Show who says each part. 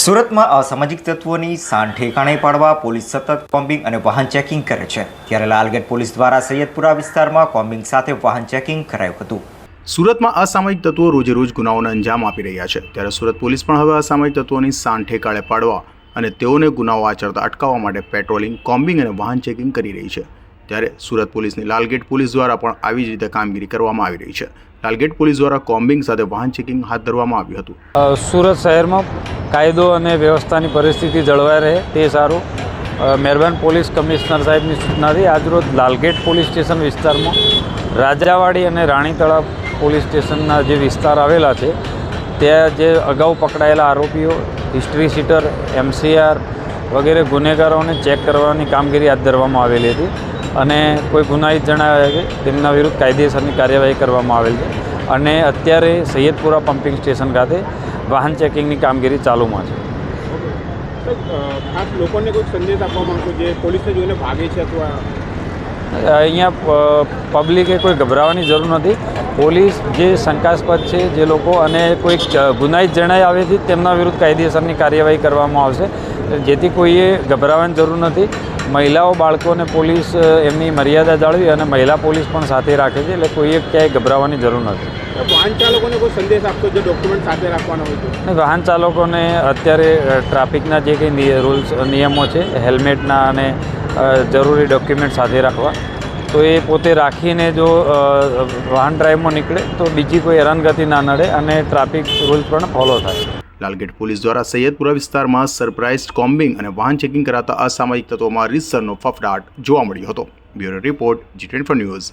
Speaker 1: સુરતમાં અસામાજિક તત્વોની સાન ઠેકાણે પાડવા પોલીસ સતત કોમ્બિંગ અને વાહન ચેકિંગ કરે છે. ત્યારે લાલગેટ પોલીસ દ્વારા સૈયદપુરા વિસ્તારમાં કોમ્બિંગ સાથે વાહન ચેકિંગ કરાયું હતું.
Speaker 2: સુરતમાં અસામાજિક તત્વો રોજે રોજ ગુનાઓને અંજામ આપી રહ્યા છે. ત્યારે સુરત પોલીસ પણ હવે અસામાજિક તત્વોની સાન ઠેકાણે પાડવા અને તેઓને ગુનાઓ આચરતા અટકાવવા માટે પેટ્રોલિંગ, કોમ્બિંગ અને વાહન ચેકિંગ કરી રહી છે. ત્યારે સુરત પોલીસની લાલગેટ પોલીસ દ્વારા પણ આવી જ રીતે કામગીરી કરવામાં આવી રહી છે. લાલગેટ પોલીસ દ્વારા કોમ્બિંગ સાથે વાહન ચેકિંગ હાથ ધરવામાં આવ્યું હતું.
Speaker 3: સુરત શહેરમાં કાયદો અને વ્યવસ્થાની પરિસ્થિતિ જળવાઈ રહે તે સારું. મહેરબાન પોલીસ કમિશનર સાહેબની સૂચનાથી આજરોજ લાલગેટ પોલીસ સ્ટેશન વિસ્તારમાં રાજાવાડી અને રાણી તળાવ પોલીસ સ્ટેશનના જે વિસ્તાર આવેલા છે, ત્યાં જે અગાઉ પકડાયેલા આરોપીઓ હિસ્ટ્રી સીટર એમસીઆર વગેરે ગુનેગારોને ચેક કરવાની કામગીરી હાથ ધરવામાં આવેલી હતી. અને કોઈ ગુનાહિત જણાવ્યા કે તેમના વિરુદ્ધ કાયદેસરની કાર્યવાહી કરવામાં આવેલ છે. અને અત્યારે સૈયદપુરા પમ્પિંગ સ્ટેશન ખાતે વાહન ચેકિંગની કામગીરી ચાલુમાં છે.
Speaker 4: ખાસ લોકોને કોઈ સંદેશ આપવા માંગતો જે પોલીસને જોઈને ભાગે છે અથવા
Speaker 3: અહીંયા પબ્લિકે કોઈ ગભરાવાની જરૂર નથી. પોલીસ જે શંકાસ્પદ છે જે લોકો અને કોઈ ગુનાહિત જણાઈ આવે છે તેમના વિરુદ્ધ કાયદેસરની કાર્યવાહી કરવામાં આવશે. જેથી કોઈએ ગભરાવાની જરૂર નથી. મહિલાઓ બાળકોને પોલીસ એમની મર્યાદા જાળવી અને મહિલા પોલીસ પણ સાથે રાખે છે એટલે કોઈએ ક્યાંય ગભરાવાની જરૂર નથી.
Speaker 4: વાહન ચાલકોને કોઈ સંદેશ આપતો જે ડોક્યુમેન્ટ સાથે રાખવાનો હોય
Speaker 3: વાહન ચાલકોને અત્યારે ટ્રાફિકના જે કંઈ રૂલ્સ નિયમો છે હેલ્મેટના અને જરૂરી ડોક્યુમેન્ટ સાથે રાખવા. તો એ પોતે રાખીને જો વાહન ડ્રાઈવમાં નીકળે તો બીજી કોઈ હેરાનગતિ ના નડે અને ટ્રાફિક રૂલ્સ પણ ફોલો થાય.
Speaker 2: લાલગેટ પોલીસ દ્વારા સૈયદપુરા વિસ્તારમાં સરપ્રાઇઝ કોમ્બિંગ અને વાહન ચેકિંગ કરાતા અસામાજિક તત્વોમાં રીતસરનો ફફડાટ જોવા મળ્યો હતો. Bureau report, G twenty news.